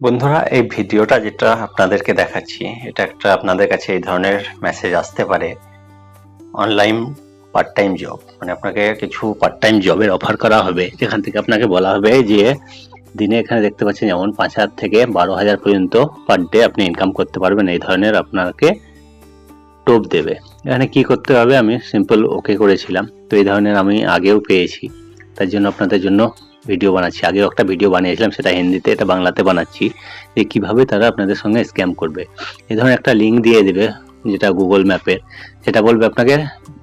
বন্ধুরা, এই ভিডিওটা যেটা আপনাদেরকে দেখাচ্ছি, এটা একটা আপনাদের কাছে এই ধরনের মেসেজ আসতে পারে। অনলাইন পার্ট টাইম জব মানে আপনাকে কিছু পার্ট টাইম জবের অফার করা হবে। যেখান থেকে আপনাকে বলা হবে যে, দিনে এখানে দেখতে পাচ্ছেন যেমন পাঁচ হাজার থেকে বারো হাজার পর্যন্ত পার ডে আপনি ইনকাম করতে পারবেন। এই ধরনের আপনাকে টোপ দেবে। এখানে কি করতে হবে? আমি সিম্পল ওকে করেছিলাম। তো এই ধরনের আমি আগেও পেয়েছি। তার জন্য আপনাদের জন্য ভিডিও বানাচ্ছি। আগেও একটা ভিডিও বানিয়েছিলাম, সেটা হিন্দিতে, এটা বাংলাতে বানাচ্ছি। যে কীভাবে তারা আপনাদের সঙ্গে স্ক্যাম করবে। এ ধরনের একটা লিঙ্ক দিয়ে দেবে, যেটা গুগল ম্যাপের সেটা বলবে আপনাকে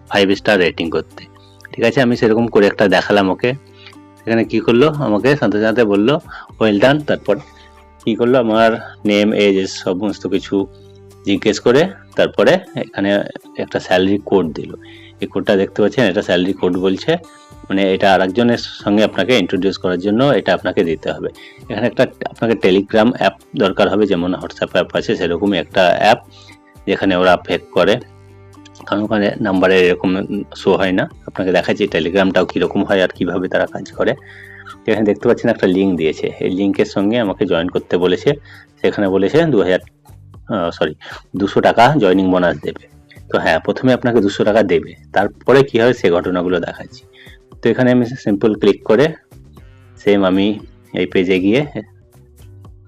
ফাইভ স্টার রেটিং করতে। ঠিক আছে, আমি সেরকম করে একটা দেখালাম ওকে। এখানে কি করল? আমাকে সাথে সাথে বলল ওয়েল ডান তারপর কি করল? আমার নেম এজ সমস্ত কিছু জিজ্ঞেস করে তারপরে এখানে একটা স্যালারি কোড দিল। এই কোডটা দেখতে পাচ্ছেন, এটা স্যালারি কোড বলছে। মানে এটা আরেকজনের সঙ্গে আপনাকে ইন্ট্রোডিউস করার জন্য এটা আপনাকে দিতে হবে। এখানে একটা আপনাকে টেলিগ্রাম অ্যাপ দরকার হবে, যেমন হোয়াটসঅ্যাপ অ্যাপ আছে, সেরকমই একটা অ্যাপ যেখানে ওরা ফেক করে। কারণ ওখানে নাম্বারে এরকম শো হয় না। আপনাকে দেখাচ্ছি টেলিগ্রামটাও কীরকম হয় আর কীভাবে তারা কাজ করে। এখানে দেখতে পাচ্ছেন একটা লিঙ্ক দিয়েছে। এই লিঙ্কের সঙ্গে আমাকে জয়েন করতে বলেছে। সেখানে বলেছে দু হাজার সরি দুশো টাকা জয়নিং বোনাস দেবে। তো হ্যাঁ প্রথমে আপনাকে দুশো টাকা দেবে, তারপরে কি হয় সে ঘটনাগুলো দেখাচ্ছি। তো এখানে আমি সিম্পল ক্লিক করে সেম আমি এই পেজে গিয়ে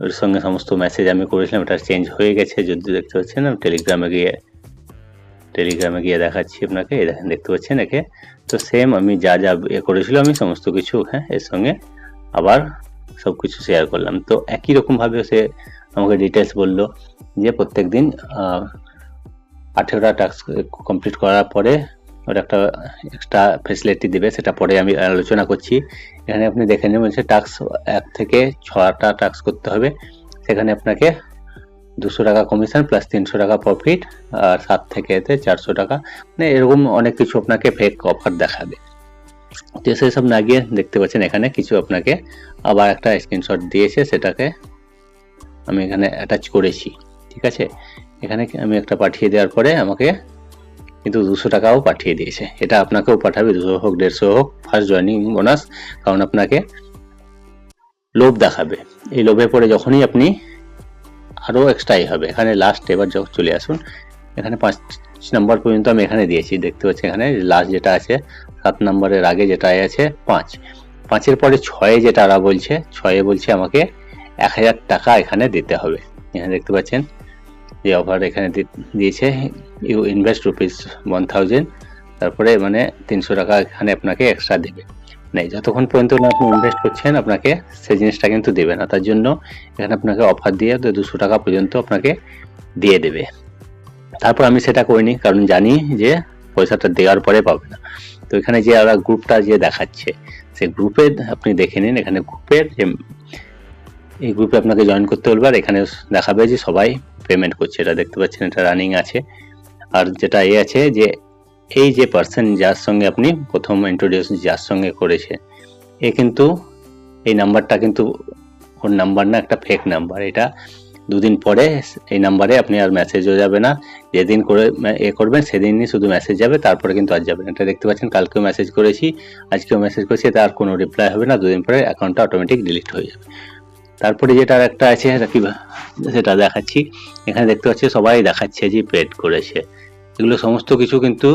ওর সঙ্গে সমস্ত মেসেজ আমি করেছিলাম এটা চেঞ্জ হয়ে গেছে যদি দেখতে পাচ্ছেন, আমি টেলিগ্রামে গিয়ে টেলিগ্রামে গিয়ে দেখাচ্ছি আপনাকে, এই দেখেন, দেখতে পাচ্ছেন একে। তো সেম আমি যা যা এ করেছিলাম আমি সমস্ত কিছু হ্যাঁ এর সঙ্গে আবার সব কিছু শেয়ার করলাম। তো একই রকমভাবে সে আমাকে ডিটেলস বলল যে প্রত্যেক দিন আঠেরোটা টাস্ক কমপ্লিট করার পরে ওটা একটা এক্সট্রা ফেসিলিটি দেবে, সেটা পরে আমি আলোচনা করছি। এখানে আপনি দেখে নেবেন বলছে টাস্ক এক থেকে ছটা টাস্ক করতে হবে। সেখানে আপনাকে দুশো টাকা কমিশন প্লাস তিনশো টাকা প্রফিট আর সাত থেকে এতে চারশো টাকা। মানে এরকম অনেক কিছু আপনাকে ফেক অফার দেখাবে। তো সেসব না গিয়ে দেখতে পাচ্ছেন এখানে কিছু আপনাকে আবার একটা স্ক্রিনশট দিয়েছে, সেটাকে আমি এখানে অ্যাটাচ করেছি। ঠিক আছে? এখানে আমি একটা পাঠিয়ে দেওয়ার পরে আমাকে কিন্তু দুশো টাকাও পাঠিয়ে দিয়েছে। এটা আপনাকেও পাঠাবে, দুশো হোক, দেড়শো হোক ফার্স্ট জয়নিং বোনাস কারণ আপনাকে লোভ দেখাবে। এই লোভে পরে যখনই আপনি আরও এক্সট্রাই হবে। এখানে লাস্ট এবার যখন চলে আসুন, এখানে পাঁচ নম্বর পর্যন্ত আমি এখানে দিয়েছি। দেখতে পাচ্ছি এখানে লাস্ট যেটা আছে, সাত নম্বরের আগে যেটা আছে, পাঁচ। পাঁচের পরে ছয়ে যেটা ওরা বলছে, ছয়ে বলছে আমাকে এক হাজার টাকা এখানে দিতে হবে। এখানে দেখতে পাচ্ছেন যে অফার এখানে দিয়েছে। You invest rupees one thousand তারপরে মানে তিনশো টাকা এখানে আপনাকে এক্সট্রা দেবে। মানে যতক্ষণ পর্যন্ত না আপনি ইনভেস্ট করছেন, আপনাকে সেই জিনিসটা কিন্তু দেবে না। তার জন্য এখানে আপনাকে অফার দিয়ে দুশো টাকা পর্যন্ত আপনাকে দিয়ে দেবে। তারপর আমি সেটা করিনি, কারণ জানি যে পয়সাটা দেওয়ার পরে পাবে না। তো এখানে যে ওরা গ্রুপটা যে দেখাচ্ছে, সেই গ্রুপে আপনি দেখে নিন। এখানে গ্রুপের যে এই গ্রুপে আপনাকে জয়েন করতে বলবে, আর এখানে দেখাবে যে সবাই পেমেন্ট করছে, এটা দেখতে পাচ্ছেন, এটা রানিং আছে। আর যেটা এ আছে যে, এই যে পার্সন যার সঙ্গে আপনি প্রথম ইন্ট্রোডিউস যার সঙ্গে করেছে, এ কিন্তু, এই নাম্বারটা কিন্তু, ওর নাম্বার না একটা ফেক নাম্বার এটা দুদিন পরে এই নাম্বারে আপনি আর মেসেজও যাবে না। যেদিন করে এ করবেন, সেদিনই শুধু মেসেজ যাবে, তারপরে কিন্তু আর যাবে না। এটা দেখতে পাচ্ছেন, কালকেও মেসেজ করেছি, আজকেও মেসেজ করেছি তার কোনো রিপ্লাই হবে না, দুদিন পরে অ্যাকাউন্টটা অটোমেটিক ডিলিট হয়ে যাবে। তারপরে যেটা একটা আছে সেটা কি সেটা দেখাচ্ছি। এখানে দেখতে পাচ্ছি সবাই দেখাচ্ছে যে পেড করেছে। এগুলো সমস্ত কিছু কিন্তু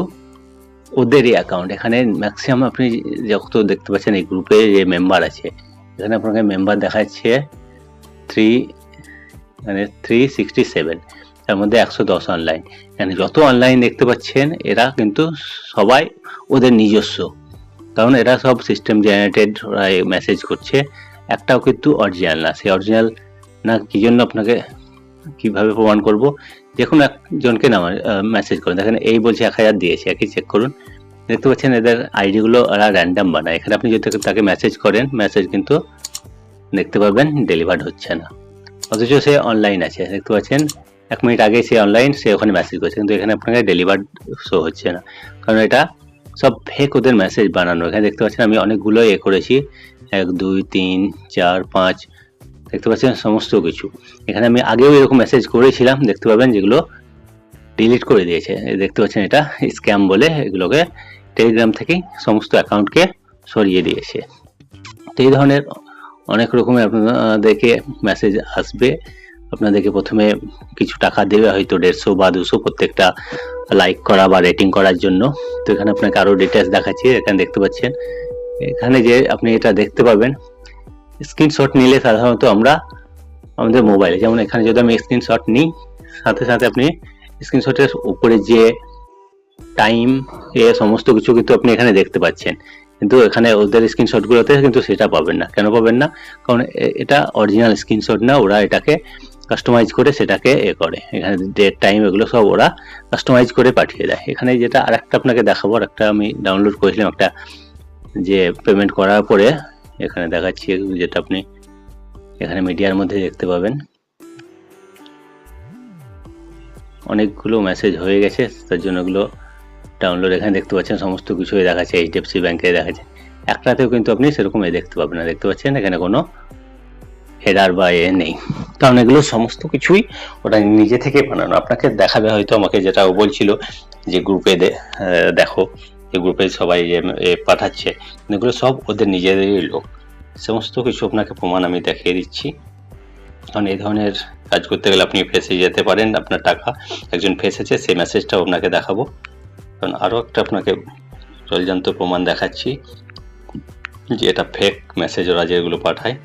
ওদেরই অ্যাকাউন্ট এখানে ম্যাক্সিমাম আপনি যত দেখতে পাচ্ছেন এই গ্রুপে যে মেম্বার আছে, এখানে আপনাকে মেম্বার দেখাচ্ছে থ্রি মানে থ্রি সিক্সটি সেভেন তার মধ্যে একশো দশ অনলাইন এখানে যত অনলাইন দেখতে পাচ্ছেন, এরা কিন্তু সবাই ওদের নিজস্ব। কারণ এরা সব সিস্টেম জেনারেটেড ওরা মেসেজ করছে। একটাও কিন্তু অরিজিনাল না। সেই অরিজিনাল না, কি জন্য আপনাকে কীভাবে প্রমাণ করব? যে কোনো একজনকে নাম মেসেজ করুন। দেখেন, এই বলছে এক হাজার দিয়েছে, একই চেক করুন। দেখতে পাচ্ছেন, এদের আইডিগুলো ওরা র্যান্ডাম বানায়। এখানে আপনি যদি তাকে মেসেজ করেন মেসেজ কিন্তু দেখতে পাবেন ডেলিভার্ড হচ্ছে না। অথচ সে অনলাইন আছে। দেখতে পাচ্ছেন, এক মিনিট আগে সে অনলাইন সে ওখানে মেসেজ করছে। কিন্তু এখানে আপনাকে ডেলিভার্ড শো হচ্ছে না। কারণ এটা সব ফেক ওদের মেসেজ বানানো। এখানে দেখতে পাচ্ছেন, আমি অনেকগুলো এ করেছি। এক, দুই, তিন, চার, পাঁচ, দেখতে পাচ্ছেন সমস্ত কিছু। এখানে আমি আগেও এরকম মেসেজ করেছিলাম, দেখতে পাবেন যেগুলো ডিলিট করে দিয়েছে। দেখতে পাচ্ছেন এটা স্ক্যাম বলে এগুলোকে টেলিগ্রাম থেকেই সমস্ত অ্যাকাউন্টকে সরিয়ে দিয়েছে। তো এই ধরনের অনেক রকমের আপনাদেরকে মেসেজ আসবে। আপনাদেরকে প্রথমে কিছু টাকা দেবে হয়তো দেড়শো বা দুশো প্রত্যেকটা লাইক করা বা রেটিং করার জন্য। তো এখানে আপনাকে আরও ডিটেলস দেখাচ্ছি। এখানে দেখতে পাচ্ছেন এখানে যে আপনি এটা দেখতে পাবেন স্ক্রিনশট নিলে সাধারণত আমরা আমাদের মোবাইলে যেমন এখানে যদি আমি স্ক্রিনশট নিই, সাথে সাথে আপনি স্ক্রিনশটের উপরে যে টাইম এ সমস্ত কিছু কিন্তু আপনি এখানে দেখতে পাচ্ছেন। কিন্তু এখানে ওদের স্ক্রিনশটগুলোতে কিন্তু সেটা পাবেন না। কেন পাবেন না? কারণ এটা অরিজিনাল স্ক্রিনশট না, ওরা এটাকে কাস্টমাইজ করে সেটাকে এ করে। এখানে ডেট টাইম এগুলো সব ওরা কাস্টমাইজ করে পাঠিয়ে দেয়। এখানে যেটা আর একটা আপনাকে দেখাবো আর একটা আমি ডাউনলোড করেছিলাম একটা যে পেমেন্ট করার পরে এখানে দেখাচ্ছি যেটা আপনি এখানে মিডিয়ার মধ্যে দেখতে পাবেন। অনেকগুলো মেসেজ হয়ে গেছে, তার জন্য এগুলো ডাউনলোড এখানে দেখতে পাচ্ছেন, সমস্ত কিছুই দেখাচ্ছে এইচডিএফসি ব্যাংকে দেখাচ্ছে। একটাতেও কিন্তু আপনি সেরকম দেখতে পাবেন না, দেখতে পাচ্ছেন এখানে কোনো হেডার বা এ নেই। কারণ এগুলো সমস্ত কিছুই ওটা নিজে থেকে বানানো। আপনাকে দেখাবে হয়তো, আমাকে যেটা ও বলছিল যে গ্রুপে দেখো। এই গ্রুপে সবাই পাঠাচ্ছে। এগুলো সব ওদের নিজেদেরই লোক। সমস্ত কিছু আপনাকে প্রমাণ আমি দেখিয়ে দিচ্ছি। কারণ এই ধরনের কাজ করতে গেলে আপনি ফেসে যেতে পারেন, আপনার টাকা একজন ফেসেছে, সেই মেসেজটাও আপনাকে দেখাবো। কারণ আরও একটা আপনাকে জলজান্ত প্রমাণ দেখাচ্ছি, যে এটা ফেক মেসেজ ওরা যেগুলো পাঠায়।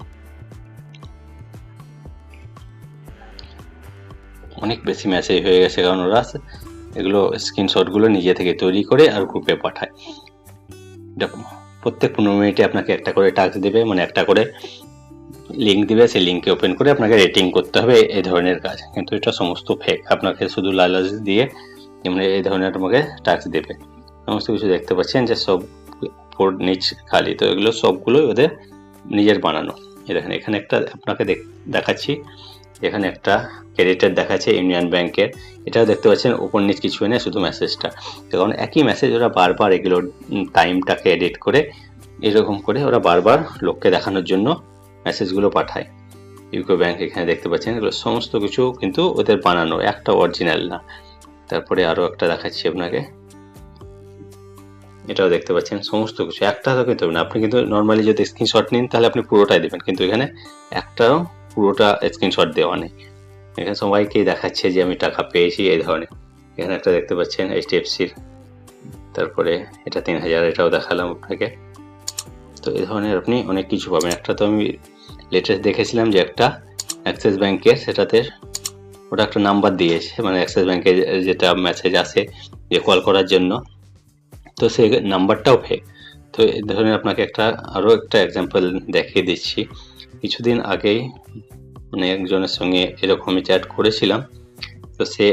অনেক বেশি মেসেজ হয়ে গেছে কারণ ওরা এগুলো স্ক্রিনশটগুলো নিজে থেকে তৈরি করে আর গ্রুপে পাঠায়। প্রত্যেক পনেরো মিনিটে আপনাকে একটা করে টাস্ক দেবে মানে একটা করে লিঙ্ক দিবে, সেই লিঙ্কে ওপেন করে আপনাকে রেটিং করতে হবে এই ধরনের কাজ। কিন্তু এটা সমস্ত ফেক আপনাকে শুধু লালাজ দিয়ে এমনি এই ধরনের তোমাকে টাস্ক দেবে। সমস্ত কিছু দেখতে পাচ্ছেন যে সব ফোর নিচ খালি। তো এগুলো সবগুলোই ওদের নিজের বানানো। এই দেখেন, এখানে একটা আপনাকে দেখ- দেখাচ্ছি। এখানে একটা ক্রেডিটের দেখাচ্ছে ইউনিয়ন ব্যাংকের এটাও দেখতে পাচ্ছেন, উপর নিচ কিছু নেই, শুধু মেসেজটা কারণ একই মেসেজ ওরা বারবার এগুলো টাইমটাকে এডিট করে, এরকম করে ওরা বারবার লোককে দেখানোর জন্য মেসেজগুলো পাঠায়। ইউকো ব্যাংক এখানে দেখতে পাচ্ছেন, এগুলো সমস্ত কিছু কিন্তু ওদের বানানো, একটা অরিজিনাল না। তারপরে আরও একটা দেখাচ্ছি আপনাকে। এটাও দেখতে পাচ্ছেন, সমস্ত কিছু। একটা তো কিন্তু আপনি কিন্তু নর্মালি যদি স্ক্রিনশট নিন, তাহলে আপনি পুরোটাই দেবেন। কিন্তু এখানে একটাও পুরোটা স্ক্রিনশট দেওয়া নেই। এখানে সবাইকেই দেখাচ্ছে যে আমি টাকা পেয়েছি এই ধরনের। এখানে একটা দেখতে পাচ্ছেন এইচডিএফসির তারপরে এটা তিন হাজার, এটাও দেখালাম আপনাকে। তো এই ধরনের আপনি অনেক কিছু পাবেন। একটা তো আমি লেটেস্ট দেখেছিলাম যে একটা অ্যাক্সিস ব্যাংকের সেটাতে ওটা একটা নাম্বার দিয়েছে। মানে অ্যাক্সিস ব্যাংকে যেটা মেসেজ আসে যে কল করার জন্য। তো সেই নাম্বারটাও ফেক তো এই ধরনের আপনাকে একটা আরও একটা এক্সাম্পল দেখিয়ে দিচ্ছি। কিছুদিন আগেই মানে একজনের সঙ্গে এরকমই চ্যাট করেছিলাম তো সে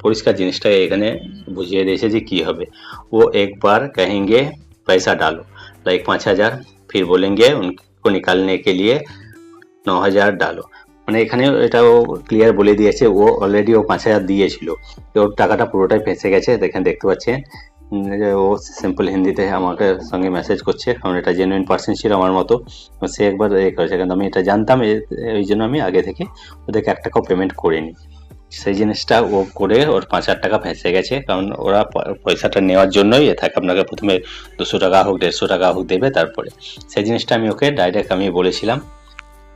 পরিষ্কার জিনিসটা এখানে বুঝিয়ে দিয়েছে যে কি হবে ও একবার कहेंगे पैसा डालो लाइक पाँच हजार फिर बोलेंगे उनको निकालने के लिए ন হাজার ডালো মানে এখানে এটা ও ক্লিয়ার বলে দিয়েছে ও অলরেডি ও পাঁচ হাজার দিয়েছিল তো ওর টাকাটা পুরোটাই ফেঁসে গেছে দেখেন দেখতে পাচ্ছেন উম, যে ও সিম্পল হিন্দিতে আমাকে সঙ্গে মেসেজ করছে, কারণ এটা জেনুইন পার্সন ছিল আমার মতো। সে একবার এ করেছে, কিন্তু আমি এটা জানতাম ওই জন্য আমি আগে থেকে ওদেরকে এক টাকাও পেমেন্ট করিনি সেই জিনিসটা ও করে ওর পাঁচ হাজার টাকা ফেঁসে গেছে, কারণ ওরা পয়সাটা নেওয়ার জন্যই এ থাকে। আপনাকে প্রথমে দুশো টাকা হোক, দেড়শো টাকা হোক দেবে তারপরে। সেই জিনিসটা আমি ওকে ডাইরেক্ট আমি বলেছিলাম।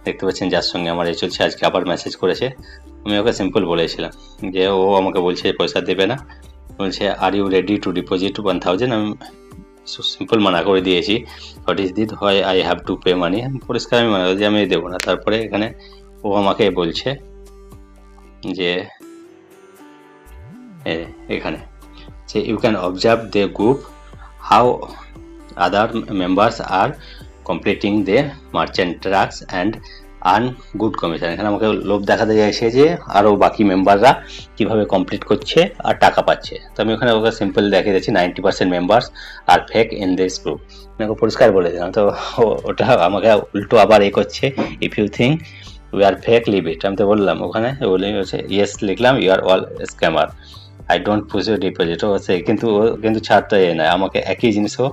দেখতে পাচ্ছেন যার সঙ্গে আমার এই চলছে, আজকে আবার মেসেজ করেছে। আমি ওকে সিম্পল বলেছিলাম যে ও আমাকে বলছে পয়সা দেবে না। বলছে are you ready to deposit one thousand আমি সিম্পল মানা করে দিয়েছি। হোয়াট ইজ দিট হয় I have to pay money পরিষ্কার আমি মানা যে আমি দেবো না। তারপরে এখানে ও আমাকে বলছে যে এখানে, যে you can observe the group how other members are completing the merchant tracks and earn good commission. এখানে আমাকে লোভ দেখাতে চাইছে যে আরও বাকি মেম্বাররা কীভাবে কমপ্লিট করছে আর টাকা পাচ্ছে। তো আমি ওখানে ওকে সিম্পল দেখিয়ে দিচ্ছি ninety percent members are fake in this group okay পরিষ্কার বলে দিলাম, তো ওটা আমাকে উল্টো আবার এ করছে if you think we are fake leave it আমি তো বললাম ওখানে বলে ইয়েস লিখলাম you are all scammer I don't push you deposit ও হচ্ছে কিন্তু ও, কিন্তু ছাড়তে এ নয়, আমাকে একই জিনিসও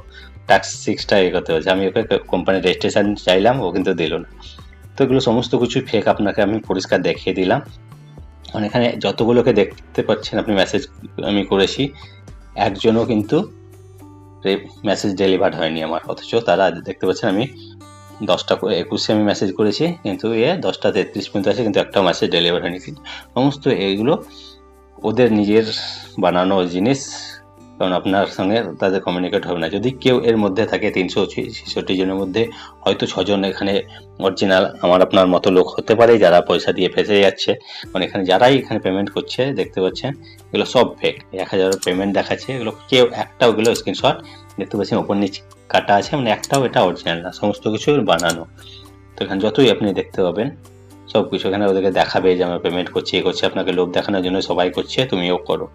ট্যাক্স সিক্সটা এ করতে হচ্ছে আমি ওকে কোম্পানির রেজিস্ট্রেশন চাইলাম, ও কিন্তু দিল না। এগুলো সমস্ত কিছু ফেক আপনাকে আমি পরিষ্কার দেখিয়ে দিলাম। মানে এখানে যতগুলোকে দেখতে পাচ্ছেন আপনি মেসেজ আমি করেছি, একজনও কিন্তু মেসেজ ডেলিভার হয়নি আমার, অথচ তারা দেখতে পাচ্ছেন আমি দশটা একুশে আমি মেসেজ করেছি, কিন্তু এ দশটা তেত্রিশ পর্যন্ত আছে, কিন্তু একটাও মেসেজ ডেলিভার হয়নি। সমস্ত এইগুলো ওদের নিজের বানানো জিনিস কারণ আপনার সঙ্গে তাদের কমিউনিকেট হবে না। যদি কেউ এর মধ্যে থাকে, তিনশো ছেষট্টি জনের মধ্যে, হয়তো ছজন এখানে অরিজিনাল আমার আপনার মতো লোক হতে পারে যারা পয়সা দিয়ে ফেসে যাচ্ছে। মানে এখানে যারাই এখানে পেমেন্ট করছে, দেখতে পাচ্ছেন, এগুলো সব ফেক এক হাজার পেমেন্ট দেখাচ্ছে, এগুলো কেউ একটাও এগুলো স্ক্রিনশট দেখতে পাচ্ছেন, ওপর নিচে কাটা আছে মানে একটাও এটা অরিজিনাল না, সমস্ত কিছু বানানো। তো এখানে যতই আপনি দেখতে পাবেন সব কিছু এখানে ওদেরকে দেখাবে যে আমরা পেমেন্ট করছি, এ করছি, আপনাকে লোভ দেখানোর জন্য সবাই করছে, তুমিও করো।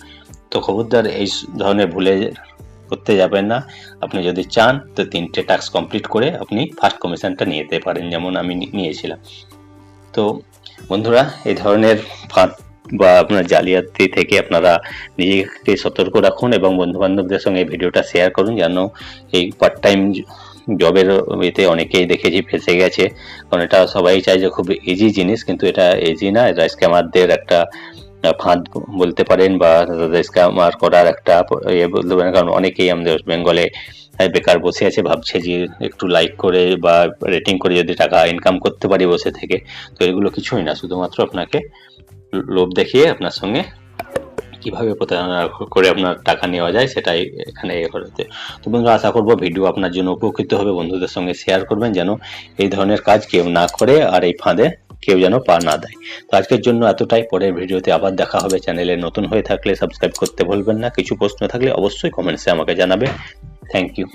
তো খবরদার, এই ধরনের ভুলে করতে যাবেন না। আপনি যদি চান, তো তিনটে টাস্ক কমপ্লিট করে আপনি ফার্স্ট কমিশনটা নিয়ে যেতে পারেন, যেমন আমি নিয়েছিলাম। তো বন্ধুরা, এই ধরনের ফাঁদ বা আপনার জালিয়াতি থেকে আপনারা নিজেকে সতর্ক রাখুন এবং বন্ধু বান্ধবদের সঙ্গে এই ভিডিওটা শেয়ার করুন, যেন এই পার্ট টাইম জবের এতে অনেকেই দেখেছি ফেসে গেছে। কারণ এটা সবাই চায় যে খুব ইজি জিনিস, কিন্তু এটা ইজি না। এটা স্ক্যামারদের একটা ফাঁদ বলতে পারেন বা তাদের স্ক্যামার করার একটা ইয়ে বলতে পারেন। কারণ অনেকেই আমাদের ওয়েস্ট বেঙ্গলে বেকার বসে আছে, ভাবছে যে একটু লাইক করে বা রেটিং করে যদি টাকা ইনকাম করতে পারি বসে থেকে। তো এগুলো কিছুই না। শুধুমাত্র আপনাকে লোভ দেখিয়ে আপনার সঙ্গে কীভাবে প্রতারণা করে আপনার টাকা নেওয়া যায় সেটাই এখানে এ করেছে। তো বন্ধুরা, আশা করব ভিডিও আপনার জন্য উপকৃত হবে। বন্ধুদের সঙ্গে শেয়ার করবেন যেন এই ধরনের কাজ কেউ না করে আর এই ফাঁদে কেউ যেন পা না দেয়। তো আজকের জন্য এতটাই। পরের ভিডিওতে আবার দেখা হবে। চ্যানেলে নতুন হয়ে থাকলে সাবস্ক্রাইব করতে ভুলবেন না। কিছু প্রশ্ন থাকলে অবশ্যই কমেন্টসে আমাকে জানাবে। Thank you